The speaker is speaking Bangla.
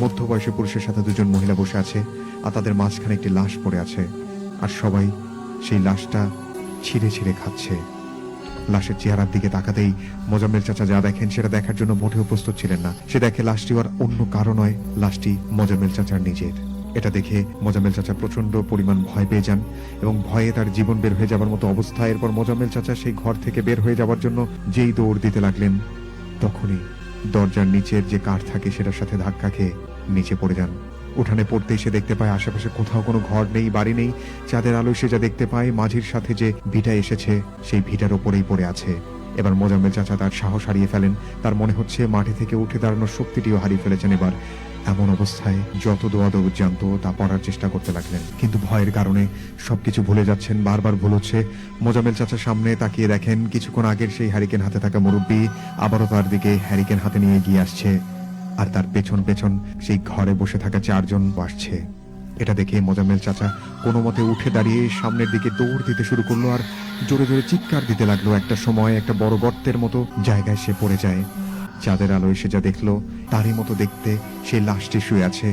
মধ্যবয়সী পুরুষের সাথে দুজন মহিলা বসে আছে আর তাদের মাঝখানে একটি লাশ পড়ে আছে। আর সবাই সেই লাশটা ছিঁড়ে ছিঁড়ে খাচ্ছে। লাশের চেহারার দিকে তাকাতেই মোজাম্মেল চাচা যা দেখেন সেটা দেখার জন্য মোটেও প্রস্তুত ছিলেন না। সে দেখে লাশটি আর অন্য কারও নয়, লাশটি মোজাম্মেল চাচার নিজের। এটা দেখে মোজাম্মেল চাচা প্রচণ্ড পরিমাণ ভয় পেয়ে যান এবং ভয়ে তার জীবন বের হয়ে যাবার মতো অবস্থা। এরপর মোজাম্মেল চাচা সেই ঘর থেকে বের হয়ে যাওয়ার জন্য যেই দৌড় দিতে লাগলেন, তখনই দরজার নিচের যে কাঠ থাকে সেটার সাথে ধাক্কা খেয়ে নিচে পড়ে যান। উঠানে পড়তে এসে দেখতে পায় আশেপাশে কোথাও কোনো ঘর নেই, বাড়ি নেই। চাঁদের আলোয় সে যা দেখতে পায়, মাঝির সাথে যে ভিটা এসেছে, সেই ভিটার ওপরেই পড়ে আছে। এবার মোজাম্মেল চাচা তার সাহস হারিয়ে ফেলেন। তার মনে হচ্ছে মাঠে থেকে উঠে দাঁড়ানোর শক্তিটিও হারিয়ে ফেলেছেন এবার। এমন অবস্থায় যত দোয়া দৌড় জানত, তা পড়ার চেষ্টা করতে লাগলেন। কিন্তু ভয়ের কারণে সবকিছু ভুলে যাচ্ছেন, বারবার ভুল হচ্ছে। মোজামেল চাচার সামনে তাকিয়ে দেখেন, কিছুক্ষণ আগের সেই হ্যারিকেন হাতে থাকা মুরব্বী আবারও তার দিকে হ্যারিকেন হাতে নিয়ে এগিয়ে আসছে। আর তার পেছন পেছন সেই ঘরে বসে থাকা চারজন আসছে। এটা দেখে মোজাম্মেল চাচা কোনো মতে উঠে দাঁড়িয়ে সামনের দিকে দৌড় দিতে শুরু করল আর জোরে জোরে চিৎকার দিতে লাগল। একটা সময় একটা বড় গর্তের মতো জায়গায় সে পড়ে যায়। চাঁদের আলোয় সে যা দেখল তারই মতো দেখতে সেই লাশটি শুয়ে আছে।